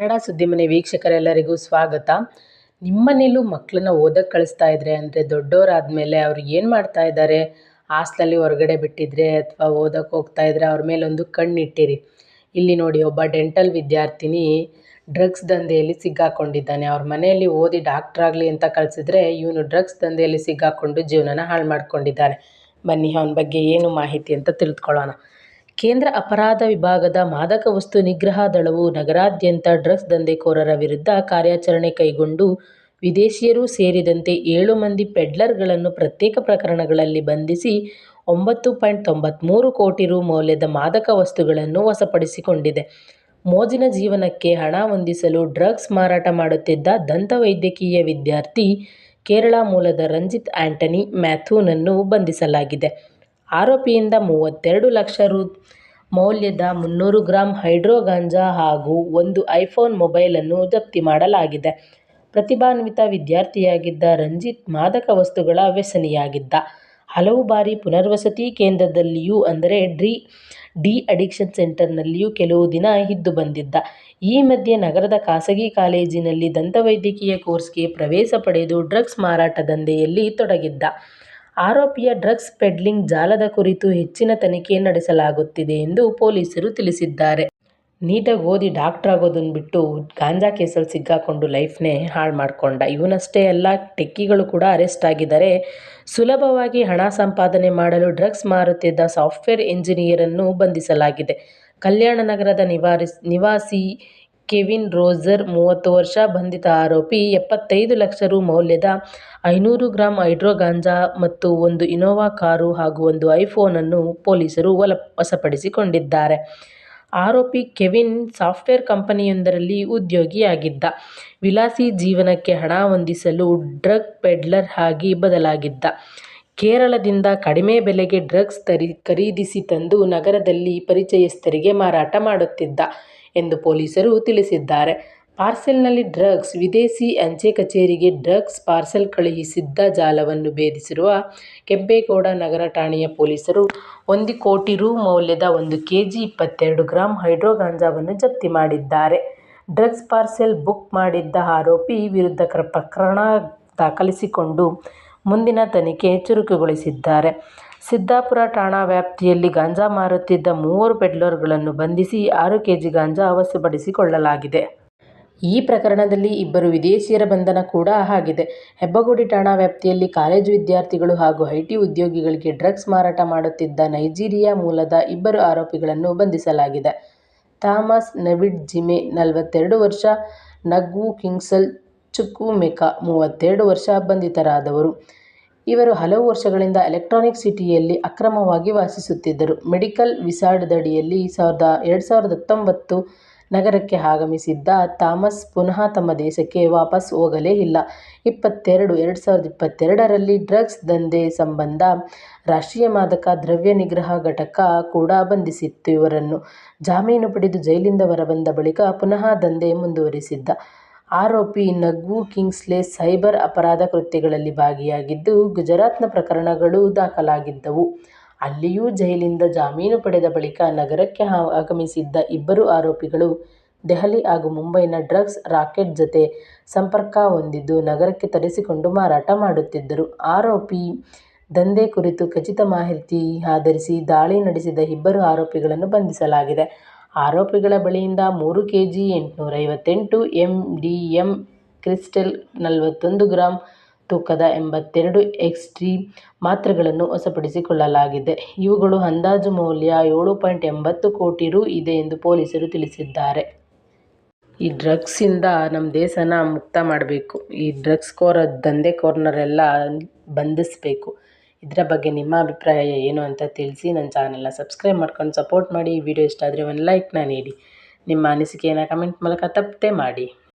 ಕನ್ನಡ ಸುದ್ದಿಮನೆ ವೀಕ್ಷಕರೆಲ್ಲರಿಗೂ ಸ್ವಾಗತ. ನಿಮ್ಮನೇಲೂ ಮಕ್ಕಳನ್ನ ಓದಕ್ಕೆ ಕಳಿಸ್ತಾ ಇದ್ರೆ ಅಂದರೆ ದೊಡ್ಡವರಾದ್ಮೇಲೆ ಅವ್ರು ಏನು ಮಾಡ್ತಾ ಇದ್ದಾರೆ ಹಾಸ್ಟೆಲಲ್ಲಿ ಹೊರಗಡೆ ಬಿಟ್ಟಿದ್ರೆ ಅಥವಾ ಓದಕ್ಕೆ ಹೋಗ್ತಾ ಇದ್ರೆ ಅವ್ರ ಮೇಲೊಂದು ಕಣ್ಣಿಟ್ಟಿರಿ. ಇಲ್ಲಿ ನೋಡಿ ಒಬ್ಬ ಡೆಂಟಲ್ ವಿದ್ಯಾರ್ಥಿನಿ ಡ್ರಗ್ಸ್ ದಂಧೆಯಲ್ಲಿ ಸಿಗ್ಗಾಕೊಂಡಿದ್ದಾನೆ ಅವ್ರ ಮನೆಯಲ್ಲಿ ಓದಿ ಡಾಕ್ಟ್ರ್ ಆಗಲಿ ಅಂತ ಕಳಿಸಿದ್ರೆ ಇವನು ಡ್ರಗ್ಸ್ ದಂಧೆಯಲ್ಲಿ ಸಿಕ್ಕಾಕೊಂಡು ಜೀವನನ ಹಾಳು ಮಾಡ್ಕೊಂಡಿದ್ದಾನೆ. ಬನ್ನಿ, ಅವನ ಬಗ್ಗೆ ಏನು ಮಾಹಿತಿ ಅಂತ ತಿಳಿದುಕೊಳ್ಳೋಣ ಕೇಂದ್ರ ಅಪರಾಧ ವಿಭಾಗದ ಮಾದಕ ವಸ್ತು ನಿಗ್ರಹ ದಳವು ನಗರಾದ್ಯಂತ ಡ್ರಗ್ಸ್ ದಂಧೆಕೋರರ ವಿರುದ್ಧ ಕಾರ್ಯಾಚರಣೆ ಕೈಗೊಂಡು ವಿದೇಶಿಯರೂ ಸೇರಿದಂತೆ ಏಳು ಮಂದಿ ಪೆಡ್ಲರ್ಗಳನ್ನು ಪ್ರತ್ಯೇಕ ಪ್ರಕರಣಗಳಲ್ಲಿ ಬಂಧಿಸಿ ಒಂಬತ್ತು ಪಾಯಿಂಟ್ ತೊಂಬತ್ತ್ಮೂರು ಕೋಟಿ ರು ಮೌಲ್ಯದ ಮಾದಕ ವಸ್ತುಗಳನ್ನು ವಶಪಡಿಸಿಕೊಂಡಿದೆ. ಮೋಜಿನ ಜೀವನಕ್ಕೆ ಹಣ ಹೊಂದಿಸಲು ಡ್ರಗ್ಸ್ ಮಾರಾಟ ಮಾಡುತ್ತಿದ್ದ ದಂತ ವೈದ್ಯಕೀಯ ವಿದ್ಯಾರ್ಥಿ ಕೇರಳ ಮೂಲದ ರಂಜಿತ್ ಆಂಟನಿ ಮ್ಯಾಥ್ಯೂನನ್ನು ಬಂಧಿಸಲಾಗಿದೆ. ಆರೋಪಿಯಿಂದ ಮೂವತ್ತೆರಡು ಲಕ್ಷ ರು ಮೌಲ್ಯದ ಮುನ್ನೂರು ಗ್ರಾಂ ಹೈಡ್ರೋ ಗಾಂಜಾ ಹಾಗೂ ಒಂದು ಐಫೋನ್ ಮೊಬೈಲನ್ನು ಜಪ್ತಿ ಮಾಡಲಾಗಿದೆ. ಪ್ರತಿಭಾನ್ವಿತ ವಿದ್ಯಾರ್ಥಿಯಾಗಿದ್ದ ರಂಜಿತ್ ಮಾದಕ ವಸ್ತುಗಳ ವ್ಯಸನಿಯಾಗಿದ್ದ. ಹಲವು ಬಾರಿ ಪುನರ್ವಸತಿ ಕೇಂದ್ರದಲ್ಲಿಯೂ ಅಂದರೆ ಡಿ ಅಡಿಕ್ಷನ್ ಸೆಂಟರ್ನಲ್ಲಿಯೂ ಕೆಲವು ದಿನ ಇದ್ದು ಬಂದಿದ್ದ. ಈ ಮಧ್ಯೆ ನಗರದ ಖಾಸಗಿ ಕಾಲೇಜಿನಲ್ಲಿ ದಂತವೈದ್ಯಕೀಯ ಕೋರ್ಸ್ಗೆ ಪ್ರವೇಶ ಪಡೆದು ಡ್ರಗ್ಸ್ ಮಾರಾಟ ದಂಧೆಯಲ್ಲಿ ತೊಡಗಿದ್ದ. ಆರೋಪಿಯ ಡ್ರಗ್ಸ್ ಪೆಡ್ಲಿಂಗ್ ಜಾಲದ ಕುರಿತು ಹೆಚ್ಚಿನ ತನಿಖೆ ನಡೆಸಲಾಗುತ್ತಿದೆ ಎಂದು ಪೊಲೀಸರು ತಿಳಿಸಿದ್ದಾರೆ. ನೀಟಾಗಿ ಓದಿ ಡಾಕ್ಟರ್ ಆಗೋದನ್ನು ಬಿಟ್ಟು ಗಾಂಜಾ ಕೇಸಲ್ಲಿ ಸಿಕ್ಕಾಕೊಂಡು ಲೈಫ್ನೇ ಹಾಳು ಮಾಡಿಕೊಂಡ ಇವನಷ್ಟೇ ಅಲ್ಲ, ಟೆಕ್ಕಿಗಳು ಕೂಡ ಅರೆಸ್ಟ್ ಆಗಿದ್ದಾರೆ. ಸುಲಭವಾಗಿ ಹಣ ಸಂಪಾದನೆ ಮಾಡಲು ಡ್ರಗ್ಸ್ ಮಾರುತ್ತಿದ್ದ ಸಾಫ್ಟ್ವೇರ್ ಇಂಜಿನಿಯರನ್ನು ಬಂಧಿಸಲಾಗಿದೆ. ಕಲ್ಯಾಣ ನಗರದ ನಿವಾಸಿ ಕೆವಿನ್ ರೋಜರ್ ಮೂವತ್ತು ವರ್ಷ. ಬಂಧಿತ ಆರೋಪಿ ಎಪ್ಪತ್ತೈದು ಲಕ್ಷ ರು ಮೌಲ್ಯದ ಐನೂರು ಗ್ರಾಂ ಹೈಡ್ರೋ ಗಾಂಜಾ ಮತ್ತು ಒಂದು ಇನೋವಾ ಕಾರು ಹಾಗೂ ಒಂದು ಐಫೋನ್ ಅನ್ನು ಪೊಲೀಸರು ವಶಪಡಿಸಿಕೊಂಡಿದ್ದಾರೆ. ಆರೋಪಿ ಕೆವಿನ್ ಸಾಫ್ಟ್ವೇರ್ ಕಂಪನಿಯೊಂದರಲ್ಲಿ ಉದ್ಯೋಗಿಯಾಗಿದ್ದ. ವಿಲಾಸಿ ಜೀವನಕ್ಕೆ ಹಣ ಹೊಂದಿಸಲು ಡ್ರಗ್ ಪೆಡ್ಲರ್ ಆಗಿ ಬದಲಾಗಿದ್ದ. ಕೇರಳದಿಂದ ಕಡಿಮೆ ಬೆಲೆಗೆ ಡ್ರಗ್ಸ್ ಖರೀದಿಸಿ ತಂದು ನಗರದಲ್ಲಿ ಪರಿಚಯಸ್ಥರಿಗೆ ಮಾರಾಟ ಮಾಡುತ್ತಿದ್ದ ಎಂದು ಪೊಲೀಸರು ತಿಳಿಸಿದ್ದಾರೆ. ಪಾರ್ಸೆಲ್ನಲ್ಲಿ ಡ್ರಗ್ಸ್, ವಿದೇಶಿ ಅಂಚೆ ಕಚೇರಿಗೆ ಡ್ರಗ್ಸ್ ಪಾರ್ಸೆಲ್ ಕಳುಹಿಸಿದ್ದ ಜಾಲವನ್ನು ಭೇದಿಸಿರುವ ಕೆಂಪೇಗೌಡ ನಗರ ಠಾಣೆಯ ಪೊಲೀಸರು ಒಂದು ಕೋಟಿ ರು ಮೌಲ್ಯದ ಒಂದು ಕೆಜಿ ಇಪ್ಪತ್ತೆರಡು ಗ್ರಾಂ ಹೈಡ್ರೋಗಾಂಜಾವನ್ನು ಜಪ್ತಿ ಮಾಡಿದ್ದಾರೆ. ಡ್ರಗ್ಸ್ ಪಾರ್ಸೆಲ್ ಬುಕ್ ಮಾಡಿದ್ದ ಆರೋಪಿ ವಿರುದ್ಧ ಪ್ರಕರಣ ದಾಖಲಿಸಿಕೊಂಡು ಮುಂದಿನ ತನಿಖೆ ಚುರುಕುಗೊಳಿಸಿದ್ದಾರೆ. ಸಿದ್ದಾಪುರ ಠಾಣಾ ವ್ಯಾಪ್ತಿಯಲ್ಲಿ ಗಾಂಜಾ ಮಾರುತ್ತಿದ್ದ ಮೂವರು ಪೆಡ್ಲರ್ಗಳನ್ನು ಬಂಧಿಸಿ ಆರು ಕೆಜಿ ಗಾಂಜಾ ವಶಪಡಿಸಿಕೊಳ್ಳಲಾಗಿದೆ. ಈ ಪ್ರಕರಣದಲ್ಲಿ ಇಬ್ಬರು ವಿದೇಶಿಯರ ಬಂಧನ ಕೂಡ ಆಗಿದೆ. ಹೆಬ್ಬಗೋಡಿ ಠಾಣಾ ವ್ಯಾಪ್ತಿಯಲ್ಲಿ ಕಾಲೇಜು ವಿದ್ಯಾರ್ಥಿಗಳು ಹಾಗೂ ಐಟಿ ಉದ್ಯೋಗಿಗಳಿಗೆ ಡ್ರಗ್ಸ್ ಮಾರಾಟ ಮಾಡುತ್ತಿದ್ದ ನೈಜೀರಿಯಾ ಮೂಲದ ಇಬ್ಬರು ಆರೋಪಿಗಳನ್ನು ಬಂಧಿಸಲಾಗಿದೆ. ಥಾಮಸ್ ನವಿಡ್ ಜಿಮೆ ನಲವತ್ತೆರಡು ವರ್ಷ, ನಗ್ವು ಚುಕ್ಕು ಮೆಕಾ ಮೂವತ್ತೆರಡು ವರ್ಷ ಬಂಧಿತರಾದವರು. ಇವರು ಹಲವು ವರ್ಷಗಳಿಂದ ಎಲೆಕ್ಟ್ರಾನಿಕ್ ಸಿಟಿಯಲ್ಲಿ ಅಕ್ರಮವಾಗಿ ವಾಸಿಸುತ್ತಿದ್ದರು. ಮೆಡಿಕಲ್ ವೀಸಾದಡಿಯಲ್ಲಿ ಎರಡು ಸಾವಿರದ ಹತ್ತೊಂಬತ್ತು ನಗರಕ್ಕೆ ಆಗಮಿಸಿದ್ದ ಥಾಮಸ್ ಪುನಃ ತಮ್ಮ ದೇಶಕ್ಕೆ ವಾಪಸ್ ಹೋಗಲೇ ಇಲ್ಲ. ಇಪ್ಪತ್ತೆರಡು, ಎರಡು ಸಾವಿರದ ಇಪ್ಪತ್ತೆರಡರಲ್ಲಿ ಡ್ರಗ್ಸ್ ದಂಧೆ ಸಂಬಂಧ ರಾಷ್ಟ್ರೀಯ ಮಾದಕ ದ್ರವ್ಯ ನಿಗ್ರಹ ಘಟಕ ಕೂಡ ಬಂಧಿಸಿತ್ತು ಇವರನ್ನು. ಜಾಮೀನು ಪಡೆದು ಜೈಲಿಂದ ಹೊರಬಂದ ಬಳಿಕ ಪುನಃ ದಂಧೆ ಮುಂದುವರಿಸಿದ್ದ ಆರೋಪಿ ನಗ್ವು ಕಿಂಗ್ಸ್ಲೆ ಸೈಬರ್ ಅಪರಾಧ ಕೃತ್ಯಗಳಲ್ಲಿ ಭಾಗಿಯಾಗಿದ್ದು, ಗುಜರಾತ್ನ ಪ್ರಕರಣಗಳು ದಾಖಲಾಗಿದ್ದವು. ಅಲ್ಲಿಯೂ ಜೈಲಿಂದ ಜಾಮೀನು ಪಡೆದ ಬಳಿಕ ನಗರಕ್ಕೆ ಆಗಮಿಸಿದ್ದ ಇಬ್ಬರು ಆರೋಪಿಗಳು ದೆಹಲಿ ಹಾಗೂ ಮುಂಬೈನ ಡ್ರಗ್ಸ್ ರಾಕೆಟ್ ಜತೆ ಸಂಪರ್ಕ ಹೊಂದಿದ್ದು ನಗರಕ್ಕೆ ತರಿಸಿಕೊಂಡು ಮಾರಾಟ ಮಾಡುತ್ತಿದ್ದರು. ಆರೋಪಿ ದಂಧೆ ಕುರಿತು ಖಚಿತ ಮಾಹಿತಿ ಆಧರಿಸಿ ದಾಳಿ ನಡೆಸಿದ ಇಬ್ಬರು ಆರೋಪಿಗಳನ್ನು ಬಂಧಿಸಲಾಗಿದೆ. ಆರೋಪಿಗಳ ಬಳಿಯಿಂದ ಮೂರು ಕೆಜಿ ಎಂಟುನೂರ ಐವತ್ತೆಂಟು ಎಂಡಿಎಂ ಕ್ರಿಸ್ಟಲ್, ನಲವತ್ತೊಂದು ಗ್ರಾಂ ತೂಕದ ಎಂಬತ್ತೆರಡು ಎಕ್ಸ್ಟ್ರೀ ಮಾತ್ರೆಗಳನ್ನು ವಶಪಡಿಸಿಕೊಳ್ಳಲಾಗಿದೆ. ಇವುಗಳು ಅಂದಾಜು ಮೌಲ್ಯ ಏಳು ಪಾಯಿಂಟ್ ಎಂಬತ್ತು ಕೋಟಿ ರು ಇದೆ ಎಂದು ಪೊಲೀಸರು ತಿಳಿಸಿದ್ದಾರೆ. ಈ ಡ್ರಗ್ಸಿಂದ ನಮ್ಮ ದೇಶನ ಮುಕ್ತ ಮಾಡಬೇಕು. ಈ ಡ್ರಗ್ಸ್ ಕೋರ ದಂಧೆಕೋರನ್ನೆಲ್ಲ ಬಂಧಿಸಬೇಕು. ಇದರ ಬಗ್ಗೆ ನಿಮ್ಮ ಅಭಿಪ್ರಾಯ ಏನು ಅಂತ ತಿಳಿಸಿ. ನನ್ನ ಚಾನೆಲ್ನ ಸಬ್ಸ್ಕ್ರೈಬ್ ಮಾಡ್ಕೊಂಡು ಸಪೋರ್ಟ್ ಮಾಡಿ. ವಿಡಿಯೋ ಇಷ್ಟ ಆದರೆ ಒಂದು ಲೈಕ್ನ ನೀಡಿ. ನಿಮ್ಮ ಅನಿಸಿಕೆಯನ್ನು ಕಮೆಂಟ್ ಮೂಲಕ ತಪ್ಪದೇ ಮಾಡಿ.